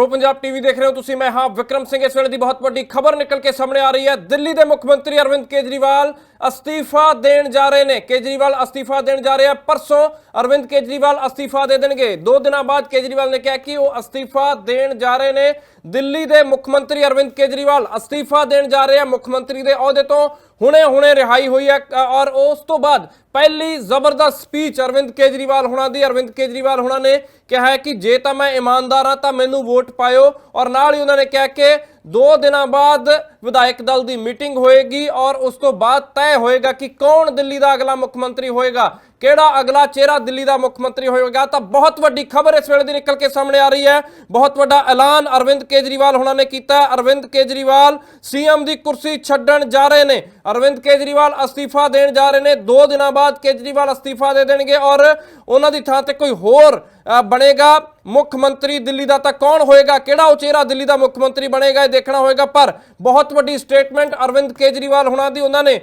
Pro Punjab TV ਦੇਖ ਰਹੇ ਹੋ ਤੁਸੀਂ, ਮੈਂ ਹਾਂ ਵਿਕਰਮ ਸਿੰਘ। ਇਸ ਵੇਲੇ ਦੀ ਬਹੁਤ ਵੱਡੀ ਖਬਰ ਨਿਕਲ ਕੇ ਸਾਹਮਣੇ ਆ ਰਹੀ ਹੈ। ਦਿੱਲੀ ਦੇ ਮੁੱਖ ਮੰਤਰੀ ਅਰਵਿੰਦ ਕੇਜਰੀਵਾਲ ਅਸਤੀਫਾ ਦੇਣ ਜਾ ਰਹੇ ਨੇ। ਕੇਜਰੀਵਾਲ ਅਸਤੀਫਾ ਦੇਣ ਜਾ ਰਹੇ ਆ। ਪਰਸੋਂ ਅਰਵਿੰਦ ਕੇਜਰੀਵਾਲ ਅਸਤੀਫਾ ਦੇ ਦੇਣਗੇ। ਦੋ ਦਿਨਾਂ ਬਾਅਦ ਕੇਜਰੀਵਾਲ ਨੇ ਕਿਹਾ ਕਿ ਉਹ ਅਸਤੀਫਾ ਦੇਣ ਜਾ ਰਹੇ ਨੇ। ਦਿੱਲੀ ਦੇ ਮੁੱਖ ਮੰਤਰੀ ਅਰਵਿੰਦ ਕੇਜਰੀਵਾਲ ਅਸਤੀਫਾ ਦੇਣ ਜਾ ਰਹੇ ਆ। ਮੁੱਖ ਮੰਤਰੀ ਦੇ ਅਹੁਦੇ ਤੋਂ ਹੁਣੇ ਹੁਣੇ ਰਿਹਾਈ ਹੋਈ ਹੈ ਔਰ ਉਸ ਤੋਂ ਬਾਅਦ ਪਹਿਲੀ ਜ਼ਬਰਦਸਤ ਸਪੀਚ ਅਰਵਿੰਦ ਕੇਜਰੀਵਾਲ ਹੁਣਾਂ ਦੀ, ਅਰਵਿੰਦ ਕੇਜਰੀਵਾਲ ਹੁਣਾਂ ਨੇ ਕਿਹਾ ਹੈ ਕਿ ਜੇ ਤਾਂ ਮੈਂ ਇਮਾਨਦਾਰ ਹਾਂ ਤਾਂ ਮੈਨੂੰ ਵੋਟ ਪਾਇਓ, ਔਰ ਨਾਲ ਹੀ ਉਹਨਾਂ ਨੇ ਕਿਹਾ ਕਿ ਦੋ ਦਿਨਾਂ ਬਾਅਦ ਵਿਧਾਇਕ ਦਲ ਦੀ ਮੀਟਿੰਗ ਹੋਏਗੀ ਔਰ ਉਸ ਤੋਂ ਬਾਅਦ ਤੈਅ ਹੋਏਗਾ ਕਿ ਕੌਣ ਦਿੱਲੀ ਦਾ ਅਗਲਾ ਮੁੱਖ ਮੰਤਰੀ ਹੋਏਗਾ। ਕਿਹੜਾ ਅਗਲਾ ਚਿਹਰਾ ਦਿੱਲੀ ਦਾ ਮੁੱਖ ਮੰਤਰੀ ਹੋਏਗਾ? ਤਾਂ ਬਹੁਤ ਵੱਡੀ ਖਬਰ ਇਸ ਵੇਲੇ ਦੀ ਨਿਕਲ ਕੇ ਸਾਹਮਣੇ ਆ ਰਹੀ ਹੈ। ਬਹੁਤ ਵੱਡਾ ਐਲਾਨ ਅਰਵਿੰਦ ਕੇਜਰੀਵਾਲ ਹੋਣਾ ਨੇ ਕੀਤਾ। ਅਰਵਿੰਦ ਕੇਜਰੀਵਾਲ ਸੀਐਮ ਦੀ ਕੁਰਸੀ ਛੱਡਣ ਜਾ ਰਹੇ ਨੇ। ਅਰਵਿੰਦ ਕੇਜਰੀਵਾਲ ਅਸਤੀਫਾ ਦੇਣ ਜਾ ਰਹੇ ਨੇ। ਦੋ ਦਿਨਾਂ ਬਾਅਦ ਕੇਜਰੀਵਾਲ ਅਸਤੀਫਾ ਦੇ ਦੇਣਗੇ ਔਰ ਉਹਨਾਂ ਦੀ ਥਾਂ ਤੇ ਕੋਈ ਹੋਰ ਬਣੇਗਾ ਮੁੱਖ ਮੰਤਰੀ ਦਿੱਲੀ ਦਾ ਤਾਂ ਕੌਣ ਹੋਏਗਾ? ਕਿਹੜਾ ਉਚੇਰਾ ਦਿੱਲੀ ਦਾ ਮੁੱਖ ਮੰਤਰੀ ਬਣੇਗਾ ਇਹ ਦੇਖਣਾ ਹੋਏਗਾ, ਪਰ ਬਹੁਤ ਵੱਡੀ ਸਟੇਟਮੈਂਟ ਅਰਵਿੰਦ ਕੇਜਰੀਵਾਲ ਹੋਣਾ ਦੀ ਉਹਨਾਂ ਨੇ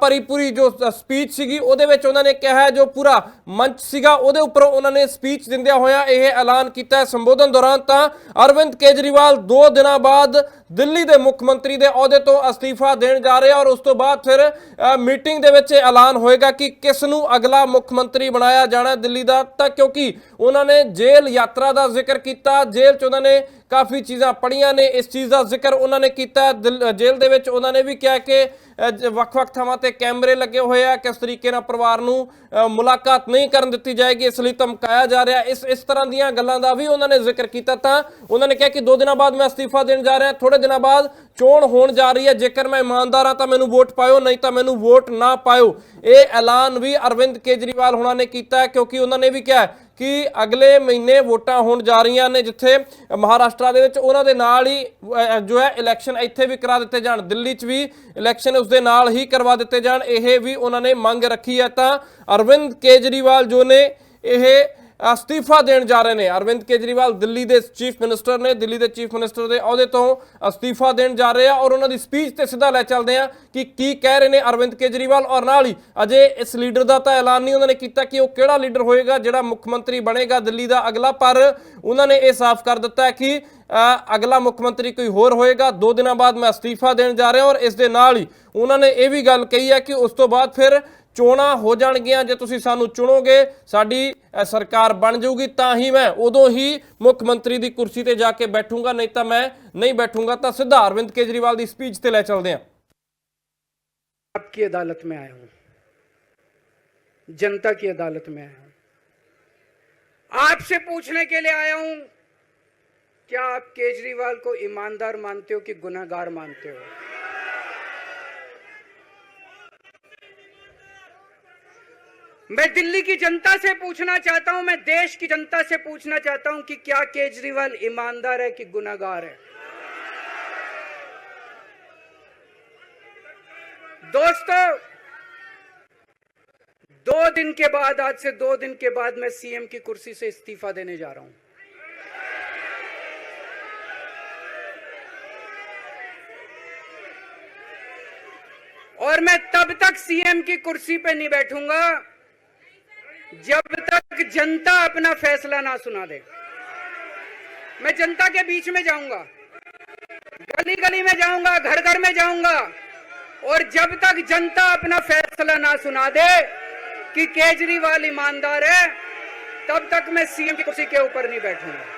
ਭਰੀ ਪੂਰੀ ਜੋ ਸਪੀਚ ਸੀਗੀ, ਉਹਦੇ ਵਿੱਚ ਉਹਨਾਂ ਨੇ ਕਿਹਾ ਜੋ ਪੂਰਾ ਮੰਚ ਸੀਗਾ, ਉਹਦੇ ਉੱਪਰ ਉਹਨਾਂ ਨੇ ਸਪੀਚ ਦਿੰਦਿਆਂ ਹੋਇਆ ਇਹ ਐਲਾਨ ਕੀਤਾ ਸੰਬੋਧਨ ਦੌਰਾਨ ਤਾਂ ਅਰਵਿੰਦ ਕੇਜਰੀਵਾਲ ਦੋ ਦਿਨਾਂ ਬਾਅਦ ਦਿੱਲੀ ਦੇ ਮੁੱਖ ਮੰਤਰੀ ਦੇ ਅਹੁਦੇ ਤੋਂ ਅਸਤੀਫਾ ਦੇਣ ਜਾ ਰਹੇ ਔਰ ਉਸ ਤੋਂ ਬਾਅਦ ਫਿਰ ਮੀਟਿੰਗ ਦੇ ਵਿੱਚ ਇਹ ਐਲਾਨ ਹੋਏਗਾ ਕਿ ਕਿਸ ਨੂੰ ਅਗਲਾ ਮੁੱਖ ਮੰਤਰੀ ਬਣਾਇਆ ਜਾਣਾ ਦਿੱਲੀ ਦਾ, ਤਾਂ ਕਿਉਂਕਿ ਉਹਨਾਂ ਨੇ ਜੇਲ੍ਹ ਯਾਤਰਾ ਦਾ ਜ਼ਿਕਰ ਕੀਤਾ। ਜੇਲ੍ਹ 'ਚ ਉਹਨਾਂ ਨੇ ਕਾਫੀ ਚੀਜ਼ਾਂ ਪੜੀਆਂ ਨੇ। ਇਸ ਚੀਜ਼ ਦਾ ਜ਼ਿਕਰ ਉਹਨਾਂ ਨੇ ਕੀਤਾ। ਜੇਲ੍ਹ ਦੇ ਵਿੱਚ ਉਹਨਾਂ ਨੇ ਵੀ ਕਿਹਾ ਕਿ ਵੱਖ-ਵੱਖ ਥਾਵਾਂ ਤੇ ਕੈਮਰੇ ਲੱਗੇ ਹੋਏ ਆ। ਕਿਸ ਤਰੀਕੇ ਨਾਲ ਪਰਿਵਾਰ ਨੂੰ ਮੁਲਾਕਾਤ ਨਹੀਂ ਕਰਨ ਦਿੱਤੀ ਜਾਏਗੀ, ਇਸ ਲਈ ਧਮਕਾਇਆ ਜਾ ਰਿਹਾ। ਇਸ ਇਸ ਤਰ੍ਹਾਂ ਦੀਆਂ ਗੱਲਾਂ ਦਾ ਵੀ ਉਹਨਾਂ ਨੇ ਜ਼ਿਕਰ ਕੀਤਾ ਤਾਂ ਉਹਨਾਂ ਨੇ ਕਿਹਾ ਕਿ ਦੋ ਦਿਨਾਂ ਬਾਅਦ ਮੈਂ ਅਸਤੀਫਾ ਦੇਣ ਜਾ ਰਿਹਾ। ਥੋੜੇ ਦਿਨਾਂ ਬਾਅਦ ਚੋਣ ਹੋਣ ਜਾ ਰਹੀ ਹੈ। ਜੇਕਰ ਮੈਂ ਇਮਾਨਦਾਰ ਹਾਂ ਤਾਂ ਮੈਨੂੰ ਵੋਟ ਪਾਇਓ, ਨਹੀਂ ਤਾਂ ਮੈਨੂੰ ਵੋਟ ਨਾ ਪਾਇਓ। ਇਹ ਐਲਾਨ ਵੀ ਅਰਵਿੰਦ ਕੇਜਰੀਵਾਲ ਹੁਣਾਂ ਨੇ ਕੀਤਾ ਕਿਉਂਕਿ ਉਹਨਾਂ ਨੇ ਵੀ ਕਿਹਾ ਕਿ ਅਗਲੇ ਮਹੀਨੇ ਵੋਟਾਂ ਹੋਣ ਜਾ ਰਹੀਆਂ ਨੇ ਜਿੱਥੇ ਮਹਾਰਾਸ਼ਟਰ ਦੇ ਵਿੱਚ ਉਹਨਾਂ ਦੇ ਨਾਲ ਹੀ ਜੋ ਹੈ ਇਲੈਕਸ਼ਨ ਇੱਥੇ ਵੀ ਕਰਾ ਦਿੱਤੇ ਜਾਣ, ਦਿੱਲੀ 'ਚ ਵੀ ਇਲੈਕਸ਼ਨ ਉਸ ਦੇ ਨਾਲ ਹੀ ਕਰਵਾ ਦਿੱਤੇ ਜਾਣ, ਇਹ ਵੀ ਉਹਨਾਂ ਨੇ ਮੰਗ ਰੱਖੀ ਹੈ ਤਾਂ ਅਰਵਿੰਦ ਕੇਜਰੀਵਾਲ ਜੋ ਨੇ, ਇਹ ਅਸਤੀਫਾ ਦੇਣ ਜਾ ਰਹੇ ਨੇ। ਅਰਵਿੰਦ ਕੇਜਰੀਵਾਲ ਦਿੱਲੀ ਦੇ ਚੀਫ ਮਿਨਿਸਟਰ ਨੇ, ਦਿੱਲੀ ਦੇ ਚੀਫ ਮਿਨਿਸਟਰ ਦੇ ਅਹੁਦੇ ਤੋਂ ਅਸਤੀਫਾ ਦੇਣ ਜਾ ਰਹੇ ਆ ਔਰ ਉਹਨਾਂ ਦੀ ਸਪੀਚ ਤੇ ਸਿੱਧਾ ਲੈ ਚੱਲਦੇ ਆ ਕਿ ਕੀ ਕਹਿ ਰਹੇ ਨੇ ਅਰਵਿੰਦ ਕੇਜਰੀਵਾਲ ਔਰ ਨਾਲ ਹੀ ਅਜੇ ਇਸ ਲੀਡਰ ਦਾ ਤਾਂ ਐਲਾਨ ਨਹੀਂ ਉਹਨਾਂ ਨੇ ਕੀਤਾ ਕਿ ਉਹ ਕਿਹੜਾ ਲੀਡਰ ਹੋਏਗਾ, ਜਿਹੜਾ ਮੁੱਖ ਮੰਤਰੀ ਬਣੇਗਾ ਦਿੱਲੀ ਦਾ ਅਗਲਾ। ਪਰ ਉਹਨਾਂ ਨੇ ਇਹ ਸਾਫ਼ ਕਰ ਦਿੱਤਾ ਕਿ ਅਗਲਾ ਮੁੱਖ ਮੰਤਰੀ ਕੋਈ ਹੋਰ ਹੋਏਗਾ। ਦੋ ਦਿਨਾਂ ਬਾਅਦ ਮੈਂ ਅਸਤੀਫਾ ਦੇਣ ਜਾ ਰਿਹਾ ਔਰ ਇਸ ਦੇ ਨਾਲ ਹੀ ਉਹਨਾਂ ਨੇ ਇਹ ਵੀ ਗੱਲ ਕਹੀ ਹੈ ਕਿ ਉਸ ਤੋਂ ਬਾਅਦ ਫਿਰ ਚੋਣਾਂ ਹੋ ਜਾਣਗੀਆਂ। ਜੇ ਤੁਸੀਂ ਸਾਨੂੰ ਚੁਣੋਗੇ, ਸਾਡੀ ਸਰਕਾਰ ਬਣ ਜਾਊਗੀ ਤਾਂ ਹੀ ਮੈਂ ਉਦੋਂ ਹੀ ਮੁੱਖ ਮੰਤਰੀ ਦੀ ਕੁਰਸੀ ਤੇ ਜਾ ਕੇ ਬੈਠੂੰਗਾ ਨਹੀਂ ਤਾਂ ਮੈਂ ਨਹੀਂ ਬੈਠੂੰਗਾ ਤਾਂ ਸਿੱਧਾ ਅਰਵਿੰਦ ਕੇਜਰੀਵਾਲ ਦੀ ਸਪੀਚ ਤੇ ਲੈ ਚੱਲਦੇ ਹਾਂ आपकी अदालत में आया हूं जनता की अदालत में आया हूं आपसे पूछने के लिए आया हूं क्या आप केजरीवाल को ईमानदार मानते हो कि गुनाहगार मानते हो मैं दिल्ली की जनता से पूछना चाहता हूँ, मैं देश की जनता से पूछना चाहता हूँ कि क्या केजरीवाल ईमानदार है कि गुनागार है? दोस्तों, दो दिन के बाद, आज से दो दिन के बाद मैं सीएम की कुर्सी से इस्तीफा देने जा रहा हूँ। और मैं तब तक सीएम की कुर्सी पे नहीं बैठूँगा जब तक जनता अपना फैसला ना सुना दे। मैं जनता के बीच में जाऊँगा। गली गली में जाऊँगा, घर घर में जाऊँगा। और जब तक जनता अपना फैसला ना सुना दे कि केजरीवाल ईमानदार है, तब तक मैं सीएम की कुर्सी के ऊपर नहीं बैठूँगा।